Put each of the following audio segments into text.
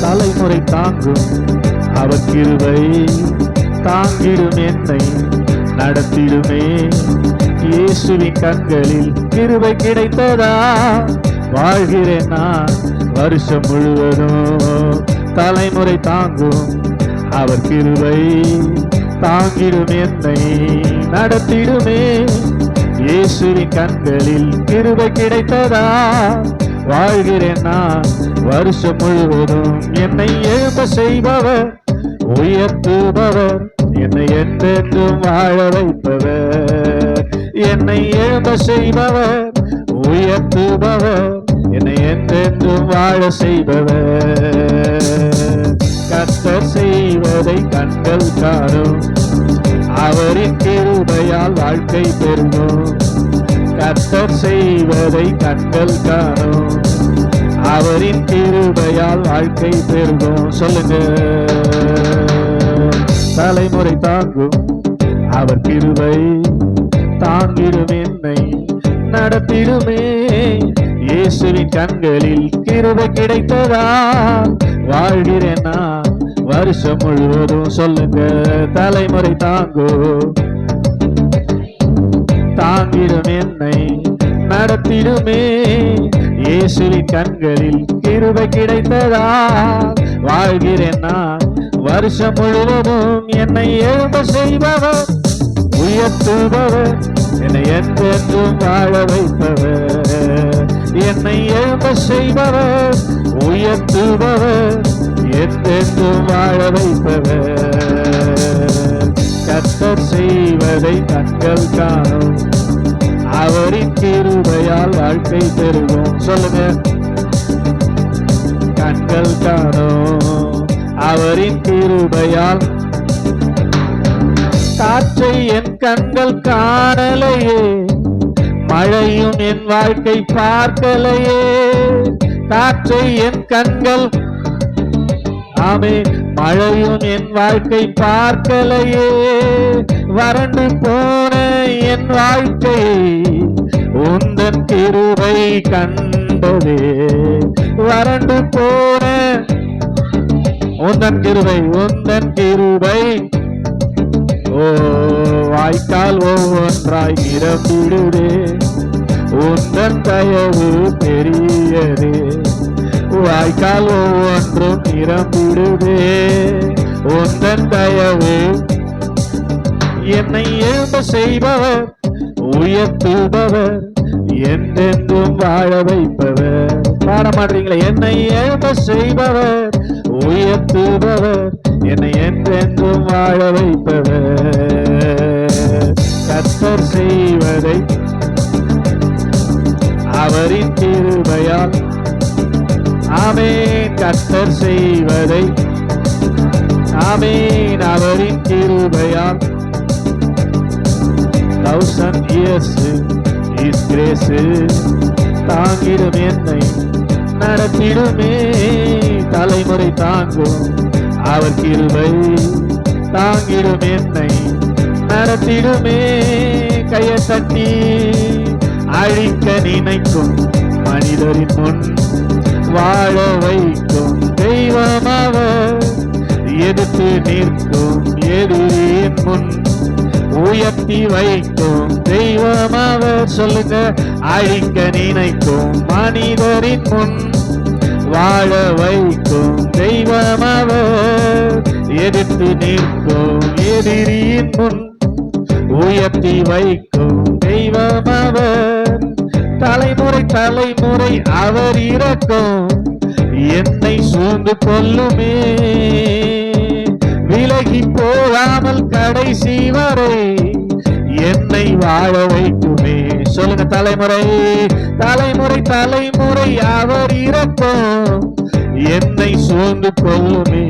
தலைமுறை தாங்கும் அவர் கிருவை தாங்கிடும் என்னை நடத்திடுமே. இயேசுவின் கண்களில் கிருவை கிடைத்ததா? வாழ்கிறேன் நான் வருஷம் முழுவதும். தலைமுறை தாங்கும் அவர் கிருவை தாங்கிடும் என்னை நடத்திடுமே. இயேசுவின் கண்களில் கிருபை கிடைத்ததா? வாழ்கிறேன் நான் வருஷம் முழுவதும் என்னை எழுப்ப செய்பவர் உயர்த்துபவர் என்னை என்றென்றும் வாழ வைப்பவர். என்னை எழுப்ப செய்பவர் உயர்த்துபவர் என்னை என்றென்றும் வாழ செய்பவர். கத்தர் செய்வதை கண்கள் காணும். அவரின் கிருபையால் வாழ்க்கை பெறுவோம். கத்தர் செய்வதை கண்கள் காணும். அவரின் கிருபையால் வாழ்க்கை பெறுவோம். சொல்லுங்க. தலைமுறை தாங்கும் அவர் கிருபை. தாங்கிடும் என்னை நடத்திடுமே. இயேசுவின் கண்களில் கிருபை கிடைத்ததா? வாழ்கிறேன் நான். வருஷம் முழுவதும் சொல்லுங்க தலைமுறை தாங்கோ தாங்கிடும் என்னை நடத்திடுமே. இயேசுவின் கண்களில் கிருபை கிடைத்ததா? வாழ்கிறேன் நான். வருஷம் முழுவதும் என்னை எழும்ப செய்பவர் உயர்த்துபவர். என்னை என்றென்றும் வாழ வைப்பவர். என்னை எழும்ப செய்பவர் உயர்த்துபவர். என்றென்றும் வாழ வைப்பவர் கத்தர் செய்வதை கண்கள் காணும் அவரின் கிருபையால் வாழ்க்கை பெறுவோம் சொல்லுங்க கண்கள் காணும் அவரின் கிருபையால் காற்றை என் கண்கள் காணலையே மழையும் என் வாழ்க்கை பார்க்கலையே. காற்றை என் கண்கள் ஆமே மழையும் என் வாழ்க்கை பார்க்கலையே. வறண்டு போன என் வாழ்க்கை உந்தன் திருவை கண்டதே. வறண்டு போன உந்தன் திருவை உந்தன் திருவை ஓ வாய்க்கால் ஒவ்வொன்றாய் நிரம்பிடுதே. உந்தன் தயவு பெரியதே. வாய்க்கால் ஒவ்வொன்றும் நிரம்பிடுதே ஒன்றன் தயவு என்னை எழும்ப செய்பவர் உயர்த்துபவர் என்றென்றும் வாழ வைப்பவர். பாட மாட்டீங்களா என்னை எழும்ப செய்பவர் உயர்த்துபவர் என்னை என்றென்றும் வாழ வைப்பவர். கத்தர் செய்வதை அவரின் திருவையால் ஆமே கத்தர் செய்வதை. ஆமேன் அவரின் கிருபையால். தௌசண்ட் இயர்ஸ் இஸ் கிரேஸ் தாங்கிடும் என்னை நடத்திடுமே. தலைமுறை தாங்கும் அவர் கிருபை. தாங்கிடும் என்னை நடத்திடுமே. கையை தட்டி அழிக்க நினைக்கும் மனிதரின் முன். வாழ வைக்கும் தெய்வம் அவர் எதிர்த்து நிற்கும் எதிரியின் முன் உயர்த்தி வைக்கும் தெய்வம் அவர் சொல்லுங்க அழிக்க நினைக்கும் மனிதரின் முன் வாழ வைக்கும் தெய்வம் அவர் எதிர்த்து நிற்கும் எதிரியின் முன் உயர்த்தி வைக்கும் தெய்வம் அவர் தலைமுறை தலைமுறை அவர் இறக்கும். என்னை சூழ்ந்து கொள்ளுமே விலகி போகாமல் கடைசி வரை என்னை வாழ வைக்குமே. சொல்லுங்க தலைமுறை தலைமுறை தலைமுறை அவர் இறக்கும். என்னை சூழ்ந்து கொள்ளுமே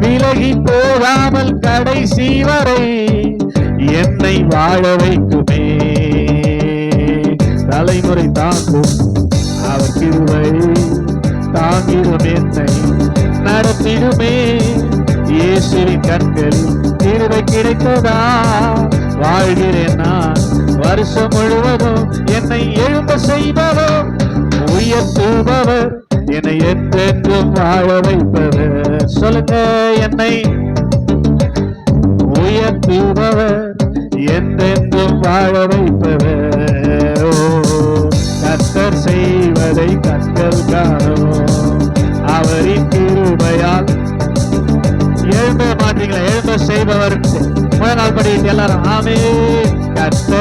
விலகி போகாமல் கடைசி வரை என்னை வாழ வைக்குமே. தலைமுறை தாங்கும். அவர் கிருவை தாங்கிடும் என்னை. நடத்திடுமே. இயேசுவின் கண்கள் கிருவை கிடைத்ததா? வாழ்கிறேன் நான். வருஷம் முழுவதும் என்னை எழும்ப செய்பவர். உயர்த்துபவர். என்னை என்றென்றும் வாழ வைப்பவர். சொல்லுங்க என்னை. உயர்த்துபவர். என்றென்றும் வாழ வைப்பவர்.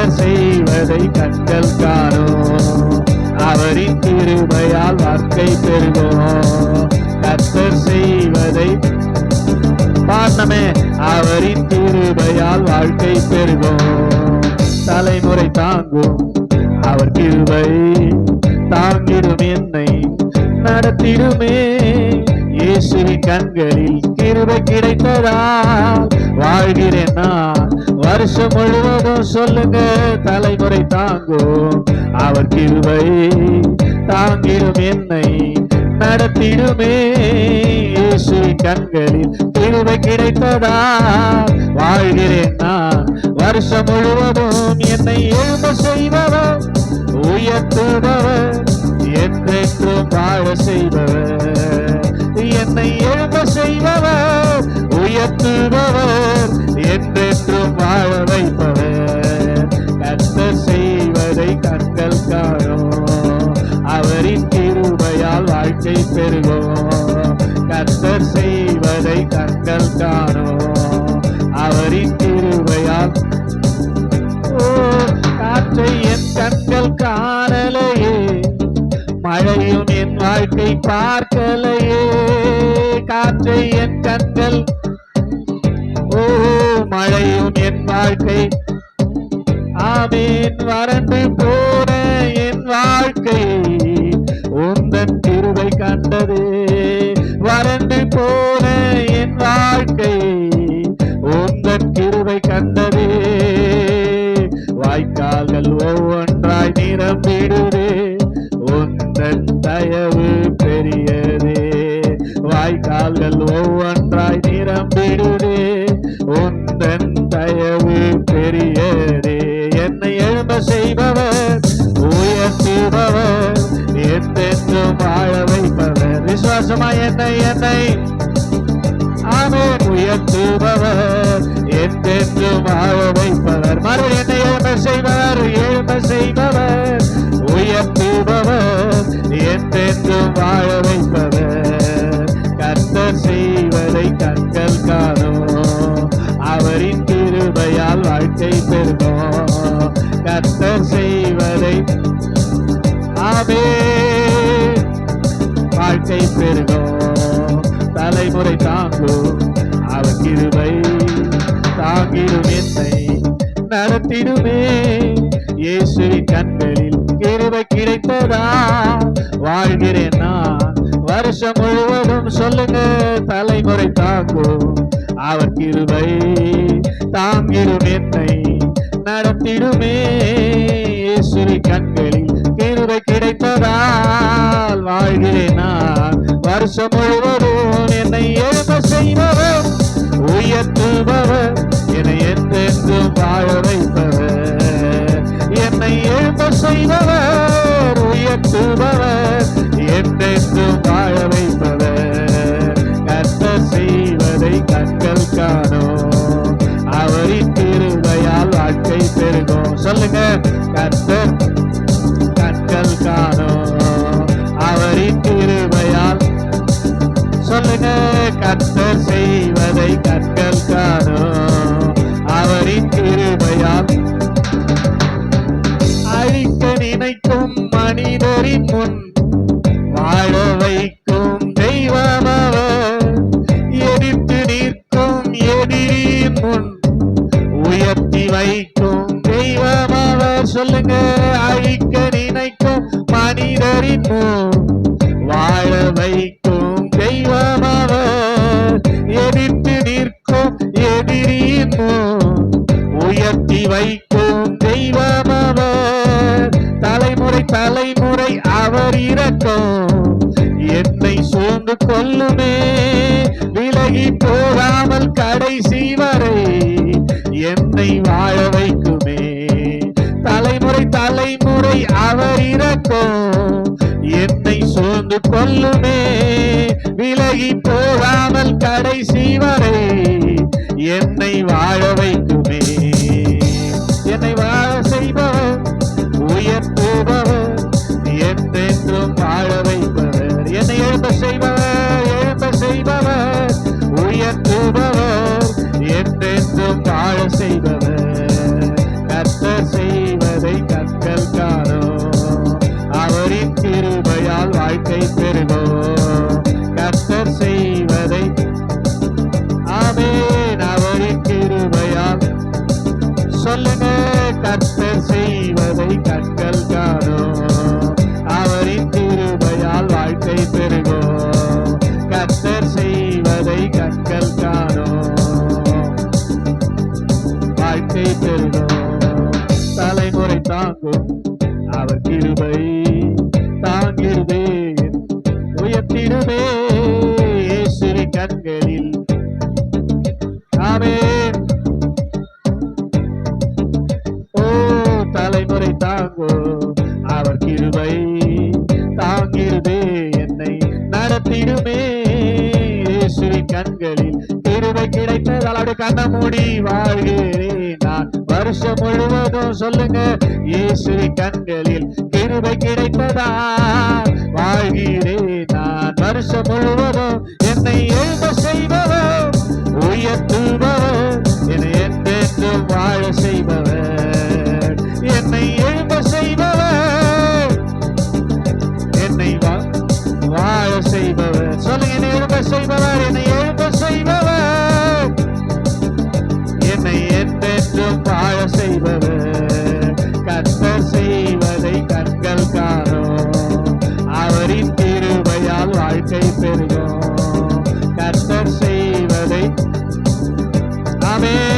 செய்வதை கற்கள் காணோ அவரின் திருமையால் வாழ்க்கை பெறுவோம் கத்தர் செய்வதை பாடமே அவரின் திருமையால் வாழ்க்கை பெறுவோம் தலைமுறை தாங்கும். அவர் கிருபை தாங்கிடும் என்னை நடத்திடுமே. இயேசுவின் கண்களில் கிருபை கிடைத்ததா வாழ்கிறேன் நான். வருஷம் முழுவதும் சொல்லுங்க தலைமுறை தாங்கும். அவர் கிருபை தாங்கிடும் என்னை நடத்திடுமே. இயேசுவின் கண்களில் கிருபை கிடைத்ததா? வாழ்கிறேன் நான். வருஷம் முழுவதும் என்னை எழும்ப செய்பவர் உயர்த்துபவர் என்றென்றும் வாழ செய்பவர். என்னை எழும்ப செய்பவர் உயர்த்துபவர் என்றென்றும் வாழ வைப்பவர் கர்த்தர் செய்வதை கண்கள் காணும். அவரின் கிருபையால் வாழ்க்கை பெறுவோம். கத்தர் செய்வதை கண்கள் காணும். அவரின் கிருபையால் காற்றை என் கண்கள் காணலையே. மழையும் என் வாழ்க்கை பார்க்கலையே. காற்றை என் கண்கள் என் வாழ்க்கை. ஆமேன். வறண்டு போ. என்றென்றும் மறு என்னை எழும்ப செய்பவர் எழும்ப செய்பவர் உயர்த்துபவர் என்றென்றும் வாழ வைப்பவர் கர்த்தர் செய்வதை கண்கள் காணும் அவரின் கிருபையால் வாழ்க்கை பெறுவோம் கர்த்தர் செய்வதை ஆமே வாழ்க்கை பெருகும் தலைமுறை தாங்கும். தாங்கிடும் என்னை நடத்திடுமே. இயேசுவின் கண்களில் கிருபை கிடைத்ததா? வாழ்கிறேன் நான். வருஷம் முழுவதும் சொல்லுங்க. தலைமுறை தாக்கும் அவர் கிருபை தாங்கிடும் என்னை நடத்திடுமே. இயேசுவி கண்களில் கிருபை கிடைத்ததால் வாழ்கிறேன் நான். வருஷம் முழுவதும் என்னை எழுப்ப செய்பவர் உயர்த்துபவர் கிறிஸ்து என்றென்றும் வாழ என்னை எழுப்ப செய்பவர் உயர்த்துபவர் என்றென்றும் வாழ வைப்பவர் கத்த செய்வதை கண்கள் காணும். அவரின் திருவையால் வாழ்க்கை பெருகும். சொல்லுங்க கத்த கண்கள் காணும். அவரின் திருவையால் சொல்லுங்க கர்த்தர் செய்வதை கண்கள் மனிதரின் வாழ வைக்கும் தெய்வம் எதிர்த்து நிற்கும் எதிரின் உயர்த்தி வைக்கும் தெய்வம் தலைமுறை தலைமுறை அவர் இறக்கும். என்னை சூழ்ந்து கொள்ளுமே விலகி போகாமல் கடைசி வரை என்னை வாழ வைக்கும் அவர் இரக்கம் என்னை சூழ்ந்து கொள்ளுமே. விலகி போகாமல் கடைசி வரை என்னை வா கிருபையால் வாழ்க்கை பெறுகோ கர்த்தர் செய்வதை ஆமேன். அவரின் கிருபையால் சொல்லுங்க கர்த்தர் செய்வதை கற்கள் காணோம். அவரின் கிருபையால் வாழ்க்கை பெருகோ கர்த்தர் செய்வதை கற்கள் காணோம். வாழ்க்கை பெருகோ தலைமுறை தாங்கும் அவர் கிருபை. தாங்கிடுவே உயர்த்திடுவே சிறு கண்களில். ஆமென். ஓ தலைமுறை தாங்கோ அவர் கிருபை தாங்கிடுமே என்னை நடத்திடுமே. சிறு கண்களில் கிருபை கிடைத்ததால் அப்படி கண்ண மூடி வாழ்கிறேன். நான் வருஷம் முழுவதும் சொல்லுங்க இயேசுவை கண்களில் கிருபை கிடைப்பதா? வாழ்கிறேன் நான் வருஷம் முழுவதும் என்னை எழுத செய்பவர் உயர்த்துபவர். Amen.